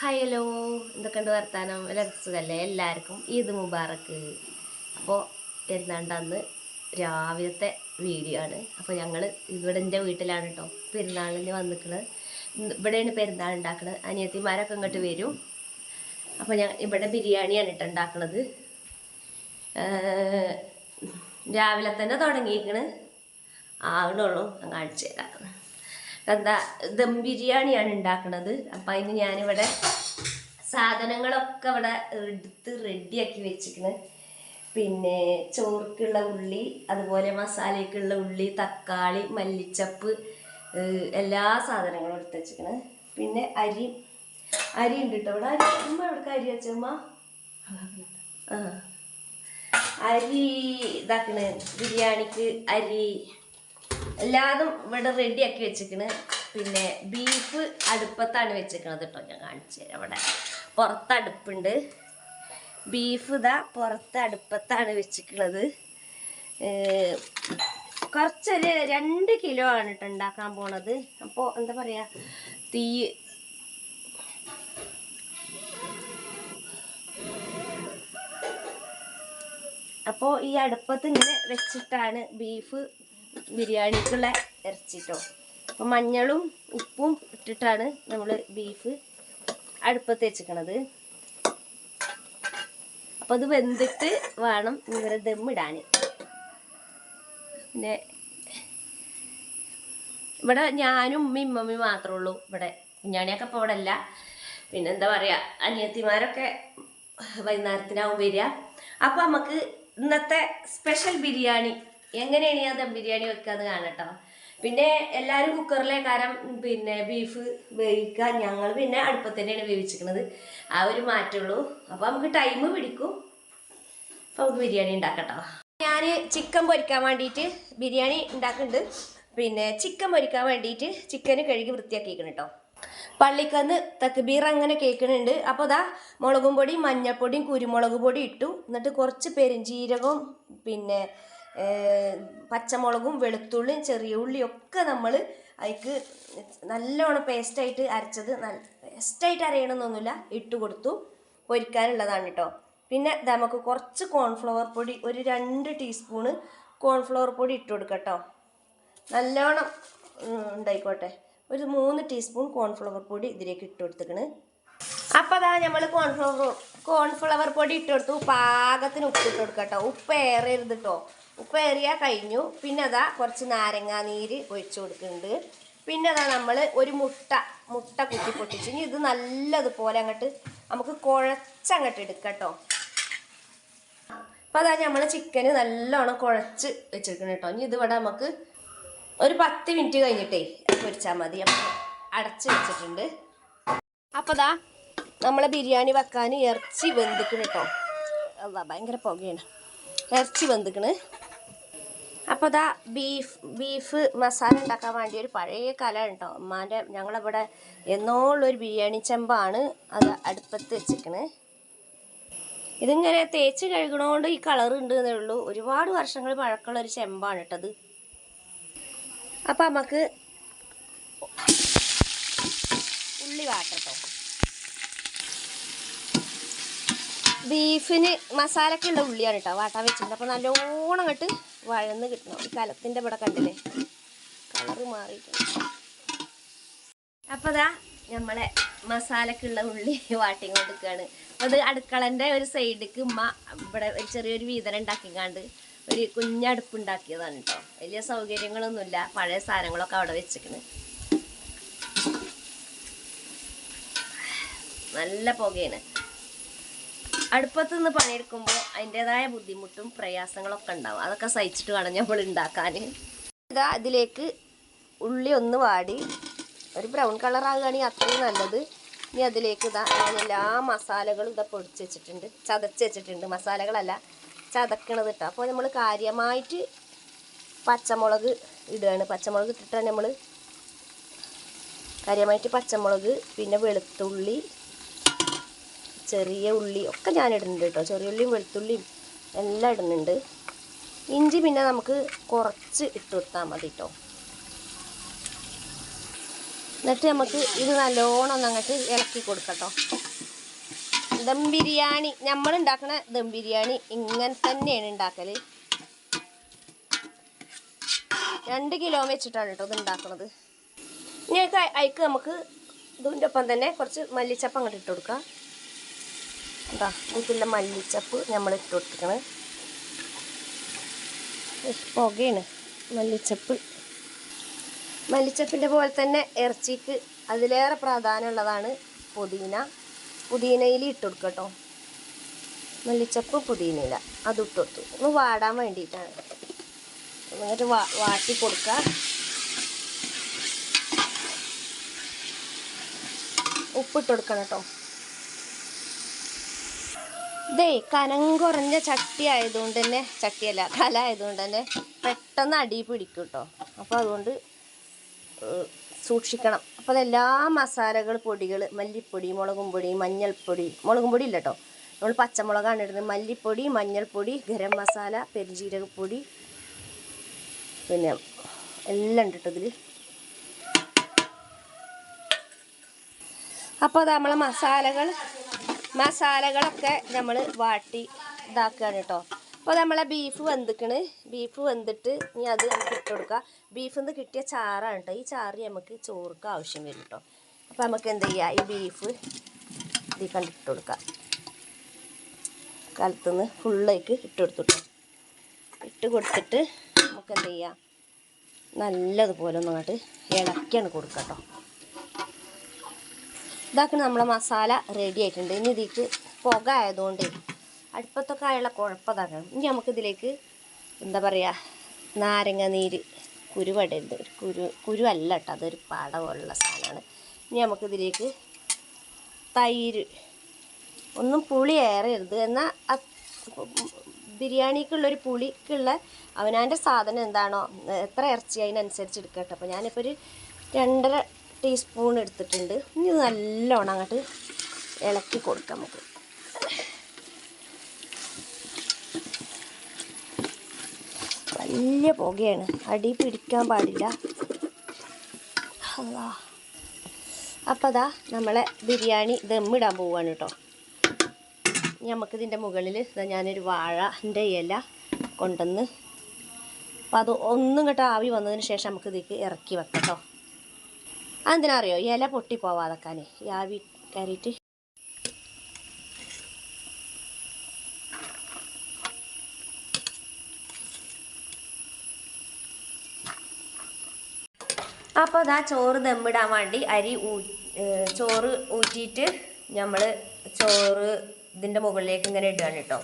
Hi hello എന്തൊക്കെയുണ്ട് വർത്താനം? എല്ലാവർക്കും സുഖമല്ലേ എല്ലാവർക്കും ഈദ് മുബാറക്ക്. അപ്പോൾ പെരുന്നാണ്ട് അന്ന് രാവിലത്തെ വീഡിയോ ആണ്. അപ്പോൾ ഞങ്ങൾ ഇവിടെ എന്റെ വീട്ടിലാണ് കേട്ടോ പെരുന്നാളിന് വന്നിക്കണത് ഇവിടെയാണ് പെരുന്നാൾ ഉണ്ടാക്കുന്നത് അനിയത്തിമാരൊക്കെ ഇങ്ങോട്ട് വരും. അപ്പോൾ ഞാൻ ഇവിടെ ബിരിയാണിയാണ് കേട്ടോ ഉണ്ടാക്കുന്നത് രാവിലെ തന്നെ തുടങ്ങിയിരിക്കണ്. ആകണുള്ളൂ കാണിച്ചു തരാം. എന്താ ദം ബിരിയാണിയാണ് ഉണ്ടാക്കുന്നത് അപ്പം അതിന് ഞാനിവിടെ സാധനങ്ങളൊക്കെ ഇവിടെ എടുത്ത് റെഡിയാക്കി വെച്ചിരിക്കുന്നത് പിന്നെ ചോർക്കുള്ള ഉള്ളി അതുപോലെ മസാലയ്ക്കുള്ള ഉള്ളി തക്കാളി മല്ലിച്ചപ്പ് എല്ലാ സാധനങ്ങളും എടുത്ത് വെച്ചിരിക്കുന്നത് പിന്നെ അരി അരി ഉണ്ട് കേട്ടോ. ഇവിടെ അരി ഉമ്മ എവിടെ അരി വെച്ചമ്മ ആ. അരി ഇതാക്കണേ. ബിരിയാണിക്ക് അരി എല്ലാതും ഇവിടെ റെഡി ആക്കി വെച്ചിരിക്കണ്. പിന്നെ ബീഫ് അടുപ്പത്താണ് വെച്ചിരിക്കണത് കേട്ടോ ഞാൻ കാണിച്ചു തരാം അവിടെ. പുറത്ത് അടുപ്പുണ്ട്. ബീഫ് ഇതാ പുറത്ത് അടുപ്പത്താണ് വെച്ചിട്ടുള്ളത് കുറച്ചൊരു രണ്ട് കിലോ ആണ് കേട്ടോ ഉണ്ടാക്കാൻ പോണത്. അപ്പോൾ എന്താ പറയുക തീ അപ്പോൾ ഈ അടുപ്പത്ത് ഇങ്ങനെ വെച്ചിട്ടാണ് ബീഫ് ബിരിയാണിക്കുള്ള ഇറച്ചിട്ടോ അപ്പോൾ മഞ്ഞളും ഉപ്പും ഇട്ടിട്ടാണ് നമ്മൾ ബീഫ് അടുപ്പത്ത് വെച്ചിക്കണത്. അപ്പോൾ അത് വെന്തിട്ട് വേണം ഇവരെ ദമ്മിടാൻ പിന്നെ ഇവിടെ ഞാനും ഉമ്മയും ഉമ്മമ്മയും മാത്രമേ ഉള്ളൂ ഇവിടെ. കുഞ്ഞാണിയൊക്കെ ഇപ്പോൾ ഇവിടെ അല്ല. പിന്നെ എന്താ പറയുക അനിയത്തിമാരൊക്കെ വൈകുന്നേരത്തിനാവും വരിക. അപ്പോൾ നമുക്ക് ഇന്നത്തെ സ്പെഷ്യൽ ബിരിയാണി എങ്ങനെയാണ് ഞാൻ ദം ബിരിയാണി വെക്കാന്ന് കാണട്ടോ പിന്നെ എല്ലാവരും കുക്കറിലെ കാരം പിന്നെ ബീഫ് വേവിക്കുക ഞങ്ങൾ പിന്നെ അടുപ്പത്ത് തന്നെയാണ് വേവിച്ചിരിക്കുന്നത് ആ ഒരു മാറ്റുള്ളൂ. അപ്പോൾ നമുക്ക് ടൈം പിടിക്കും. അപ്പോൾ നമുക്ക് ബിരിയാണി ഉണ്ടാക്കട്ടോ ഞാൻ ചിക്കൻ പൊരിക്കാൻ വേണ്ടിയിട്ട് ബിരിയാണി ഉണ്ടാക്കുന്നുണ്ട് പിന്നെ ചിക്കൻ പൊരിക്കാൻ വേണ്ടിയിട്ട് ചിക്കന് കഴുകി വൃത്തിയാക്കിയിരിക്കണം കേട്ടോ പള്ളിക്കന്ന് തക്ബീർ അങ്ങനെ കേൾക്കുന്നുണ്ട് അപ്പോൾ അതാ മുളകും പൊടിയും മഞ്ഞൾപ്പൊടിയും കുരുമുളക് പൊടി ഇട്ടു. എന്നിട്ട് കുറച്ച് പെരുംജീരകവും പിന്നെ പച്ചമുളകും വെളുത്തുള്ളിയും ചെറിയ ഉള്ളിയും ഒക്കെ നമ്മൾ അതിക്ക് നല്ലോണം പേസ്റ്റായിട്ട് അരച്ചത് നല്ല പേസ്റ്റായിട്ട് അരയണമെന്നൊന്നുമില്ല ഇട്ട് കൊടുത്തു പൊരിക്കാനുള്ളതാണ് കേട്ടോ പിന്നെ നമുക്ക് കുറച്ച് കോൺഫ്ലവർ പൊടി ഒരു രണ്ട് ടീസ്പൂണ് കോൺഫ്ലവർ പൊടി ഇട്ട് കൊടുക്കാം കേട്ടോ നല്ലോണം ഉണ്ടായിക്കോട്ടെ ഒരു മൂന്ന് ടീസ്പൂൺ കോൺഫ്ലവർ പൊടി ഇതിലേക്ക് ഇട്ട് കൊടുത്തേക്കണ്. അപ്പോൾ അതാ നമ്മൾ കോൺഫ്ലവർ കോൺഫ്ലവർ പൊടി ഇട്ട് കൊടുത്തു. പാകത്തിന് ഉപ്പ് ഇട്ട് കൊടുക്കാം കേട്ടോ ഉപ്പ് ഏറരുത് കേട്ടോ ഉപ്പ് ഏറിയ കഴിഞ്ഞു. പിന്നെ അതാ കുറച്ച് നാരങ്ങാ നീര് ഒഴിച്ചു കൊടുക്കുന്നുണ്ട്. പിന്നെ അതാ നമ്മൾ ഒരു മുട്ട മുട്ട കുത്തി പൊട്ടിച്ച്. ഇനി ഇത് നല്ലതുപോലെ അങ്ങോട്ട് നമുക്ക് കുഴച്ചങ്ങോട്ട് എടുക്കാം കേട്ടോ അപ്പോൾ അതാ നമ്മൾ ചിക്കന് നല്ലോണം കുഴച്ച് വെച്ചിരിക്കണം കേട്ടോ ഇനി ഇതിവിടെ നമുക്ക് ഒരു പത്ത് മിനിറ്റ് കഴിഞ്ഞിട്ടേ പൊരിച്ചാൽ മതി. അപ്പോൾ അടച്ച് വെച്ചിട്ടുണ്ട്. അപ്പോൾ അതാ നമ്മളെ ബിരിയാണി വെക്കാൻ ഇറച്ചി വെന്തിക്കണം അതാ ഭയങ്കര പുകയാണ്. ഇറച്ചി വെന്തിക്കണ്. അപ്പോൾ ഇതാ ബീഫ് ബീഫ് മസാല ഉണ്ടാക്കാൻ വേണ്ടി ഒരു പഴയ കല ഉണ്ടോ ഉമ്മാന്റെ ഞങ്ങളിവിടെ എന്നോളൊരു ബിരിയാണി ചെമ്പാണ് അത് അടുപ്പത്ത് വെച്ചിരിക്കണേ. ഇതിങ്ങനെ തേച്ച് കഴുകണോണ്ട് ഈ കളർ ഉണ്ട് എന്നേ ഉള്ളൂ. ഒരുപാട് വർഷങ്ങൾ പഴക്കമുള്ള ഒരു ചെമ്പാണ് കേട്ടത് അപ്പം നമുക്ക് ഉള്ളി വാട്ടട്ടോ ബീഫിന് മസാലക്കുള്ള ഉള്ളിയാണ് കേട്ടോ വാട്ടാൻ വെച്ചിട്ടുണ്ട് അപ്പോൾ നല്ലോണം അങ്ങോട്ട് വഴന്ന് കിട്ടണം. ഈ കലത്തിന്റെ ഇവിടെ കണ്ടില്ലേ? കളറ് മാറിയിട്ടുണ്ട്. അപ്പോൾ നമ്മളെ മസാലക്കുള്ള ഉള്ളി വാട്ടി കൊണ്ടിരിക്കുകയാണ്. അപ്പോൾ അത് അടുക്കളന്റെ ഒരു സൈഡിക്ക് ഉമ്മ ഇവിടെ ഒരു ചെറിയൊരു വീതനം ഉണ്ടാക്കിക്കാണ്ട് ഒരു കുഞ്ഞടുപ്പ് ഉണ്ടാക്കിയതാണ് കേട്ടോ. വലിയ സൗകര്യങ്ങളൊന്നുമില്ല. പഴയ സാധനങ്ങളൊക്കെ അവിടെ വെച്ചിരിക്കുന്നത് നല്ല പുകയാണ്. അടുപ്പത്ത് നിന്ന് പണിയെടുക്കുമ്പോൾ അതിന്റെതായ ബുദ്ധിമുട്ടും പ്രയാസങ്ങളൊക്കെ ഉണ്ടാവും. അതൊക്കെ സഹിച്ചിട്ട് വേണം നമ്മൾ ഉണ്ടാക്കാൻ. ഇതാ ഉള്ളി ഒന്ന് വാടി. ഒരു ബ്രൗൺ കളർ ആകുകയാണെങ്കിൽ അത്രയും നല്ലത്. ഇനി അതിലേക്ക് ഇതാ ഞാൻ എല്ലാ മസാലകളും ഇതാ പൊടിച്ച് വെച്ചിട്ടുണ്ട്. ചതച്ച് വെച്ചിട്ടുണ്ട്. മസാലകളല്ല ചതക്കണത് കേട്ടോ അപ്പോൾ നമ്മൾ കാര്യമായിട്ട് പച്ചമുളക് ഇടുകയാണ്. പച്ചമുളക് ഇട്ടിട്ടാണ് നമ്മൾ കാര്യമായിട്ട് പച്ചമുളക് പിന്നെ വെളുത്തുള്ളി ചെറിയ ഉള്ളി ഒക്കെ ഞാൻ ഇടുന്നുണ്ട് കേട്ടോ. ചെറിയ ഉള്ളിയും വെളുത്തുള്ളിയും എല്ലാം ഇടുന്നുണ്ട്. ഇഞ്ചി പിന്നെ നമുക്ക് കുറച്ച് ഇട്ട് കൊടുത്താൽ മതി കേട്ടോ. എന്നിട്ട് നമുക്ക് ഇത് നല്ലോണം ഒന്ന് അങ്ങോട്ട് ഇളക്കി കൊടുക്കട്ടോ ദം ബിരിയാണി. നമ്മൾ ഉണ്ടാക്കുന്ന ദം ബിരിയാണി ഇങ്ങനെ തന്നെയാണ് ഉണ്ടാക്കൽ രണ്ട് കിലോ വെച്ചിട്ടാണ് കേട്ടോ ഇത് ഉണ്ടാക്കുന്നത് ഇനി അയക്ക് നമുക്ക് ഇതിന്റെ ഒപ്പം തന്നെ കുറച്ച് മല്ലിച്ചപ്പ് അങ്ങോട്ട് ഇട്ട് കൊടുക്കാം. എന്താ ഇതിലുള്ള മല്ലിച്ചപ്പ് നമ്മൾ ഇട്ട് കൊടുക്കണേ പുകയാണ് മല്ലിച്ചപ്പ്. മല്ലിച്ചപ്പിന്റെ പോലെ തന്നെ ഇറച്ചിക്ക് അതിലേറെ പ്രാധാന്യമുള്ളതാണ് പുതിന. പുതിനയിൽ ഇട്ട് കൊടുക്കട്ടോ കേട്ടോ. മല്ലിച്ചപ്പ് പുതിനയില അത് ഇട്ട് കൊടുത്തു. ഒന്ന് വാടാൻ വേണ്ടിയിട്ടാണ്. എന്നിട്ട് വാ വാട്ടി കൊടുക്കുക ഉപ്പിട്ട് കൊടുക്കണം കേട്ടോ. ഇതേ കനം കുറഞ്ഞ ചട്ടി ആയതുകൊണ്ട് തന്നെ ചട്ടിയല്ല കല ആയതുകൊണ്ട് തന്നെ പെട്ടെന്ന് അടി പിടിക്കും കേട്ടോ അപ്പോൾ അതുകൊണ്ട് സൂക്ഷിക്കണം. അപ്പോൾ അതെല്ലാ മസാലകൾ പൊടികൾ മല്ലിപ്പൊടി മുളകും പൊടി മഞ്ഞൾപ്പൊടി മുളകും പൊടി ഇല്ല കേട്ടോ നമ്മൾ പച്ചമുളകാണ് ഇടുന്നത്. മല്ലിപ്പൊടി മഞ്ഞൾപ്പൊടി ഗരം മസാല പെരുജീരകപ്പൊടി പിന്നെ എല്ലാം ഉണ്ട് കേട്ടോ ഇതിൽ അപ്പോൾ അത് നമ്മളെ മസാലകൾ മസാലകളൊക്കെ നമ്മൾ വാട്ടി ഇതാക്കുകയാണ് കേട്ടോ. അപ്പോൾ നമ്മളെ ബീഫ് വെന്തിക്കണ്. ബീഫ് വെന്തിട്ട് ഇനി അത് നമുക്ക് ഇട്ട് കൊടുക്കുക ബീഫിൽ നിന്ന് കിട്ടിയ ചാറാണ് കേട്ടോ. ഈ ചാറ് നമുക്ക് ചോറുക്ക് ആവശ്യം വരും കേട്ടോ. അപ്പോൾ നമുക്ക് എന്ത് ചെയ്യുക ഈ ബീഫ് ഇതിൽ കണ്ടിട്ട് കൊടുക്കാം. കാലത്തുനിന്ന് ഫുള്ളേക്ക് ഇട്ട് കൊടുത്തിട്ടു ഇട്ട് കൊടുത്തിട്ട് നമുക്ക് എന്ത് ചെയ്യാം? നല്ലതുപോലെ ഒന്നങ്ങോട്ട് ഇളക്കിയാണ് കൊടുക്കുക കേട്ടോ. ഇതാക്കണ നമ്മളെ മസാല റെഡി ആയിട്ടുണ്ട്. ഇനി ഇതിലേക്ക് പുക ആയതുകൊണ്ട് അടുപ്പത്തൊക്കെ ആയുള്ള കുഴപ്പതാണ് ഇനി നമുക്കിതിലേക്ക് എന്താ പറയുക നാരങ്ങ നീര് കുരുവടരുത്. ഒരു കുരു കുരുവല്ല കേട്ടോ അതൊരു പട പോലുള്ള സാധനമാണ്. ഇനി നമുക്കിതിലേക്ക് തൈര്. ഒന്നും പുളി ഏറരുത്. എന്നാൽ ബിരിയാണിക്കുള്ളൊരു പുളിക്കുള്ള അവനാന്റെ സാധനം എന്താണോ എത്ര ഇറച്ചി അതിനനുസരിച്ച് എടുക്കട്ടെ അപ്പോൾ ഞാനിപ്പോൾ ഒരു രണ്ടര ടീസ്പൂൺ എടുത്തിട്ടുണ്ട്. ഇനി നല്ലോണം അങ്ങോട്ട് ഇളക്കി കൊടുക്കാം നമുക്ക്. വലിയ പുകയാണ്. അടി പിടിക്കാൻ പാടില്ല. അല്ലാ അപ്പോൾ അതാ നമ്മളെ ബിരിയാണി ദമ്മിടാൻ പോവുകയാണ് കേട്ടോ. നമുക്കിതിന്റെ മുകളിൽ ഇതാ ഞാനൊരു വാഴന്റെ ഇല കൊണ്ടുവന്ന്. അപ്പോൾ അത് ഒന്നും കേട്ടോ ആവി വന്നതിന് ശേഷം നമുക്ക് ഇറക്കി വെക്കാം കേട്ടോ. അതെന്തിനാ അറിയോ ഇല പൊട്ടി പോവാതെക്കാനേ. യാവി കയറിയിട്ട്. അപ്പോൾ അതാ ചോറ് ദമ്മിടാൻ വേണ്ടി അരി ഊ ചോറ് ഊറ്റിയിട്ട് നമ്മൾ ചോറ് ഇതിന്റെ മുകളിലേക്ക് ഇങ്ങനെ ഇടുകയാണ് കേട്ടോ.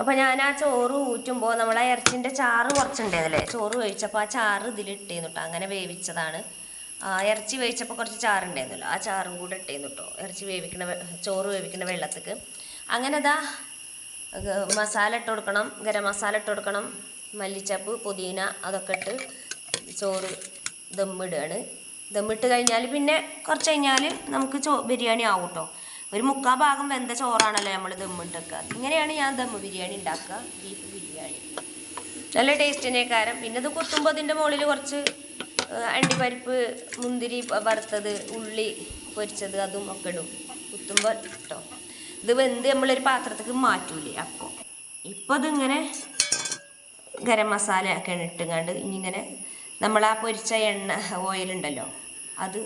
അപ്പോൾ ഞാൻ ആ ചോറ് ഊറ്റുമ്പോൾ നമ്മൾ ആ ഇറച്ചിന്റെ ചാറ് കുറച്ചുണ്ടായിരുന്നല്ലേ ചോറ് വേവിച്ചപ്പോൾ ആ ചാറ് ഇതിലിട്ടേന്നു കേട്ടോ. അങ്ങനെ വേവിച്ചതാണ്. ഇറച്ചി വേവിച്ചപ്പോൾ കുറച്ച് ചാറുണ്ടായിരുന്നല്ലോ. ആ ചാറും കൂടെ ഇട്ടേന്നു കേട്ടോ ഇറച്ചി വേവിക്കണ ചോറ് വേവിക്കുന്ന വെള്ളത്തേക്ക്. അങ്ങനെ അതാ മസാല ഇട്ട് കൊടുക്കണം. ഗരം മസാല ഇട്ട് കൊടുക്കണം. മല്ലിച്ചപ്പ് പുതിന അതൊക്കെ ഇട്ട് ചോറ് ദമ്മിടുകയാണ് ദമ്മിട്ട് കഴിഞ്ഞാൽ പിന്നെ കുറച്ച് കഴിഞ്ഞാൽ നമുക്ക് ചോ ബിരിയാണി ആവും കേട്ടോ ഒരു മുക്കാൽ ഭാഗം വെന്ത ചോറാണല്ലോ നമ്മൾ ദമ്മിട്ടൊക്കെ. ഇങ്ങനെയാണ് ഞാൻ ദമ്മ് ബിരിയാണി ഉണ്ടാക്കുക ബീഫ് ബിരിയാണി. നല്ല ടേസ്റ്റിനേക്കാരം. കാരം പിന്നെ ഇത് കുത്തുമ്പോൾ അതിന്റെ മുകളിൽ കുറച്ച് അണ്ടിപ്പരിപ്പ് മുന്തിരി വറുത്തത് ഉള്ളി പൊരിച്ചത് അതും ഒക്കെ ഇടും. കുത്തുമ്പോൾ കേട്ടോ ഇത് വെന്ത് നമ്മളൊരു പാത്രത്തേക്ക് മാറ്റൂലേ അപ്പോൾ ഇപ്പോൾ ഇതിങ്ങനെ ഗരം മസാല ഒക്കെ ഇട്ടുങ്ങാണ്ട് ഇനിയിങ്ങനെ നമ്മൾ ആ പൊരിച്ച എണ്ണ ഓയിലുണ്ടല്ലോ അത്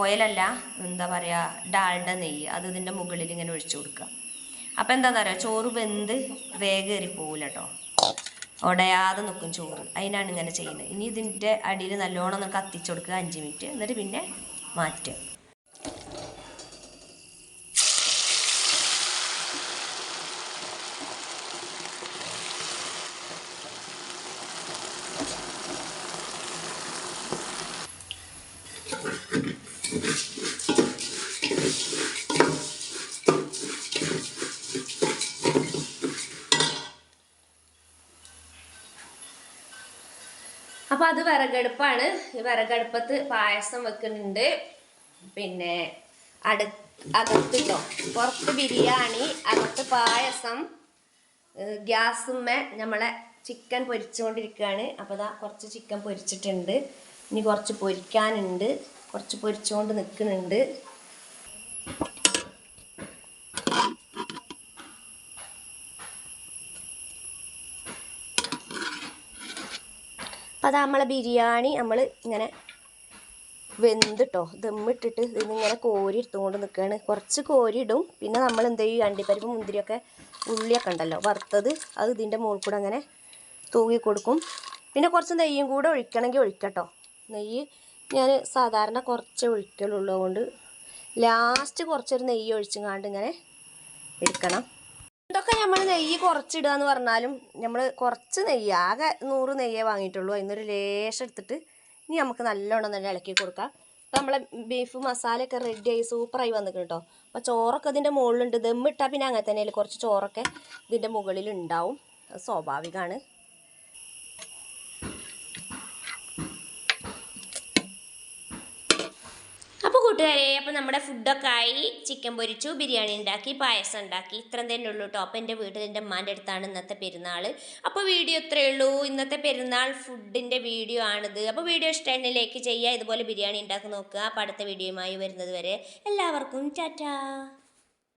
ഓയിലല്ല എന്താ പറയുക ഡാൾഡ നെയ്യ് അത് ഇതിന്റെ മുകളിൽ ഇങ്ങനെ ഒഴിച്ചു കൊടുക്കുക. അപ്പോൾ എന്താണെന്ന് അറിയാം ചോറ് വെന്ത് വേഗേറി പോകില്ല കേട്ടോ ഉടയാതെ നിൽക്കും ചോറ്. അതിനാണ് ഇങ്ങനെ ചെയ്യുന്നത്. ഇനി ഇതിന്റെ അടിയിൽ നല്ലോണം ഒന്ന് കത്തിച്ചു കൊടുക്കുക അഞ്ച് മിനിറ്റ്. എന്നിട്ട് പിന്നെ മാറ്റുക. അപ്പോൾ അത് വിറകടുപ്പാണ്. ഈ വിറകടുപ്പത്ത് പായസം വെക്കുന്നുണ്ട്. പിന്നെ അടു അകത്തിട്ടോ പുറത്ത് ബിരിയാണി അകത്ത് പായസം ഗ്യാസുമ്മേ നമ്മളെ ചിക്കൻ പൊരിച്ചുകൊണ്ടിരിക്കുകയാണ് അപ്പോൾ ഇതാ കുറച്ച് ചിക്കൻ പൊരിച്ചിട്ടുണ്ട്. ഇനി കുറച്ച് പൊരിക്കാനുണ്ട്. കുറച്ച് പൊരിച്ചുകൊണ്ട് നിൽക്കുന്നുണ്ട് അത് നമ്മളെ ബിരിയാണി നമ്മൾ ഇങ്ങനെ വെന്തിട്ടോ. ദമ്മിട്ടിട്ട് ഇതിങ്ങനെ കോരി എടുത്തുകൊണ്ട് നിൽക്കുകയാണ് കുറച്ച് കോരി ഇടും. പിന്നെ നമ്മൾ എന്ത് ചെയ്യും? അണ്ടിപ്പരിപ്പ് മുന്തിരിയൊക്കെ ഉള്ളിയൊക്കെ ഉണ്ടല്ലോ. വറുത്തത് അത് ഇതിന്റെ മുകളിൽ കൂടെ അങ്ങനെ തൂകി കൊടുക്കും. പിന്നെ കുറച്ച് നെയ്യും കൂടെ ഒഴിക്കണമെങ്കിൽ ഒഴിക്കട്ടോ. നെയ്യ് ഞാൻ സാധാരണ കുറച്ച് ഒഴിക്കലുള്ളതുകൊണ്ട് ലാസ്റ്റ് കുറച്ചൊരു നെയ്യ് ഒഴിച്ചുങ്ങാണ്ട് ഇങ്ങനെ എടുക്കണം. ഇതൊക്കെ നമ്മൾ നെയ്യ് കുറച്ചിടുക എന്ന് പറഞ്ഞാലും നമ്മൾ കുറച്ച് നെയ്യ് ആകെ നൂറ് നെയ്യേ വാങ്ങിയിട്ടുള്ളൂ. അതിനൊരു ലേശം എടുത്തിട്ട് ഇനി നമുക്ക് നല്ലോണം തന്നെ ഇളക്കി കൊടുക്കാം. അപ്പോൾ നമ്മളെ ബീഫ് മസാലയൊക്കെ റെഡിയായി സൂപ്പറായി വന്നിട്ട് കേട്ടോ അപ്പോൾ ചോറൊക്കെ ഇതിന്റെ മുകളിലുണ്ട്. ദമ്മിട്ടാൽ പിന്നെ അങ്ങനെ തന്നെ കുറച്ച് ചോറൊക്കെ ഇതിന്റെ മുകളിലുണ്ടാവും. അത് സ്വാഭാവികമാണ് അപ്പോൾ കൂട്ടുകാരെ അപ്പോൾ നമ്മുടെ ഫുഡൊക്കെ ആയി ചിക്കൻ പൊരിച്ചു ബിരിയാണി ഉണ്ടാക്കി പായസം ഉണ്ടാക്കി. ഇത്രയും തന്നെ ഉള്ളൂ കേട്ടോ അപ്പോൾ എന്റെ വീട്ടിൽ എന്റെ അമ്മാന്റെ അടുത്താണ് ഇന്നത്തെ പെരുന്നാൾ അപ്പോൾ വീഡിയോ ഇത്രയേ ഉള്ളൂ. ഇന്നത്തെ പെരുന്നാൾ ഫുഡിന്റെ വീഡിയോ ആണിത്. അപ്പോൾ വീഡിയോ ഇഷ്ടമാണെങ്കിൽ ലൈക്ക് ചെയ്യുക. ഇതുപോലെ ബിരിയാണി ഉണ്ടാക്കി നോക്കുക. അപ്പോൾ അടുത്ത വീഡിയോയുമായി വരുന്നത് വരെ എല്ലാവർക്കും ടാറ്റാ.